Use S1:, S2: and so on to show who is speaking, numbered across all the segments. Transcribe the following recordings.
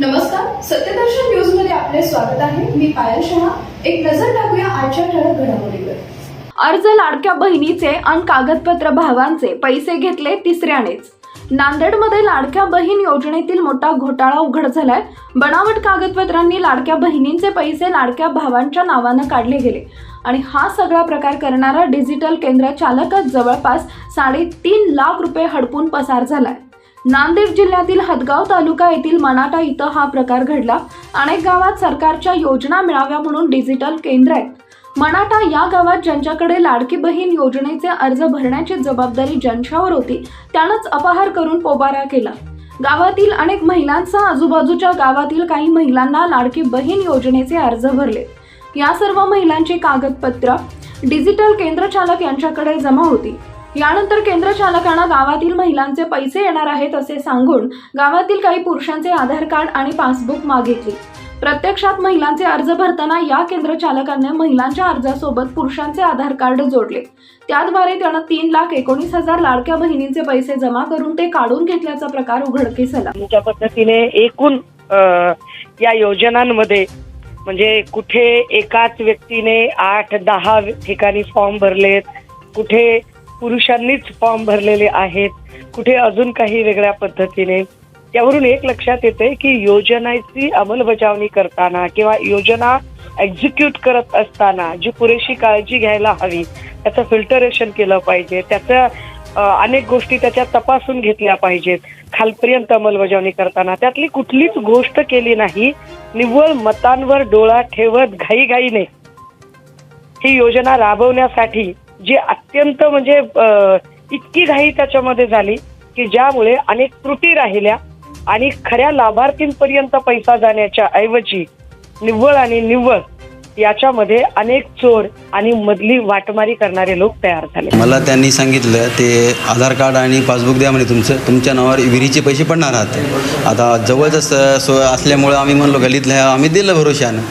S1: नमस्कार सत्यदर्शन न्यूजमध्ये आपले स्वागत आहे. मी पायल शहा. एक नजर टाकूया आजच्या ठळक घडामोडीवर. अर्ज लाडक्या बहिणीचे आणि कागदपत्र भावांचे पैसे घेतले तिसऱ्यानेच. नांदेडमध्ये लाडक्या बहीण योजनेतील मोठा घोटाळा उघड झालाय. बनावट कागदपत्रांनी लाडक्या बहिणींचे पैसे लाडक्या भावांच्या नावानं काढले गेले. आणि हा सगळा प्रकार करणारा डिजिटल केंद्र चालकच जवळपास साडेतीन लाख रुपये हडपून पसार झालाय. नांदेड जिल्ह्यातील हदगाव तालुका येथील मनाटा इथं हा प्रकार घडला. अनेक गावात सरकारच्या योजना मिळाव्या म्हणून डिजिटल केंद्र आहेत. मनाटा या गावात ज्यांच्याकडे लाडकी बहीण योजनेचे अर्ज भरण्याची जबाबदारी ज्यांच्यावर होती त्यानंच अपहार करून पोबारा केला. गावातील अनेक महिलांसह आजूबाजूच्या गावातील काही महिलांना लाडकी बहीण योजनेचे अर्ज भरले. या सर्व महिलांची कागदपत्र डिजिटल केंद्र चालक यांच्याकडे जमा होती. यानंतर केंद्र चालकांना गावातील महिलांचे पैसे येणार आहेत असे सांगून गावातील काही पुरुषांचे आधार कार्ड आणि पासबुक मागितली. प्रत्यक्षात महिलांचे अर्ज भरताना या केंद्र चालकांनी महिलांच्या अर्जासोबत पुरुषांचे आधार कार्ड जोडले. त्याद्वारे त्यानं तीन लाख एकोणीस हजार लाडक्या बहिणींचे पैसे जमा करून ते काढून घेतल्याचा प्रकार उघडकीस आला
S2: तुमच्या पद्धतीने एकूण या योजनांमध्ये म्हणजे कुठे एकाच व्यक्तीने आठ दहा ठिकाणी फॉर्म भरलेत कुठे पुरुषांनीच फॉर्म भरलेले आहेत. कुठे अजून काही वेगळ्या पद्धतीने? त्यावरून एक लक्षात येते की योजनाची अंमलबजावणी करताना किंवा योजना एक्झिक्यूट करत असताना जी पुरेशी काळजी घ्यायला हवी त्याचं फिल्टरेशन केलं पाहिजे. त्याचं अनेक गोष्टी त्याच्या तपासून घेतल्या पाहिजेत. खालपर्यंत अंमलबजावणी करताना. त्यातली कुठलीच गोष्ट केली नाही. निव्वळ मतांवर डोळा ठेवत घाईघाईने. ही योजना राबवण्यासाठी जी अत्यंत म्हणजे इतकी घाई त्याच्यामध्ये झाली की ज्यामुळे अनेक त्रुटी राहिल्या आणि खऱ्या लाभार्थींपर्यंत पैसा जाण्याच्या ऐवजी निव्वळ आणि निव्वळ याच्यामध्ये अनेक चोर आणि मधली वाटमारी करणारे लोक तयार झाले.
S3: मला त्यांनी सांगितलं ते आधार कार्ड आणि पासबुक द्या म्हणे तुमचं. तुमच्या नावावर विहिरीचे पैसे पडणार आहात. आता जवळच सोय आम्ही म्हणलो गलीतल्या आम्ही दिलं भरोशानं.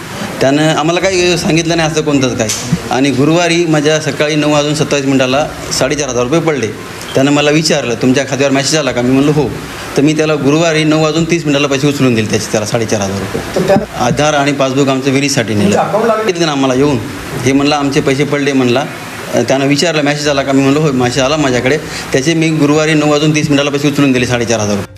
S3: त्यानं आम्हाला काही सांगितलं नाही असं कोणतंच काय आणि गुरुवारी माझ्या सकाळी नऊ वाजून सत्तावीस मिनिटाला साडेचार हजार रुपये पडले. त्यानं मला विचारलं तुमच्या खात्यावर मेसेज आला का? मी म्हणलं हो. तर मी त्याला गुरुवारी नऊ वाजून तीस मिनिटाला पैसे उचलून दिले त्याचे त्याला साडेचार हजार रुपये. आधार आणि पासबुक आमचं विहिरीसाठी नेलं. ना आम्हाला येऊन हे म्हणलं आमचे पैसे पडले म्हणला. त्यानं विचारलं मेसेज आला का? मी म्हणलं हो मेसेज आला माझ्याकडे. त्याचे मी गुरुवारी नऊ वाजून तीस मिनिटाला पैसे उचलून दिले साडेचार हजार रुपये.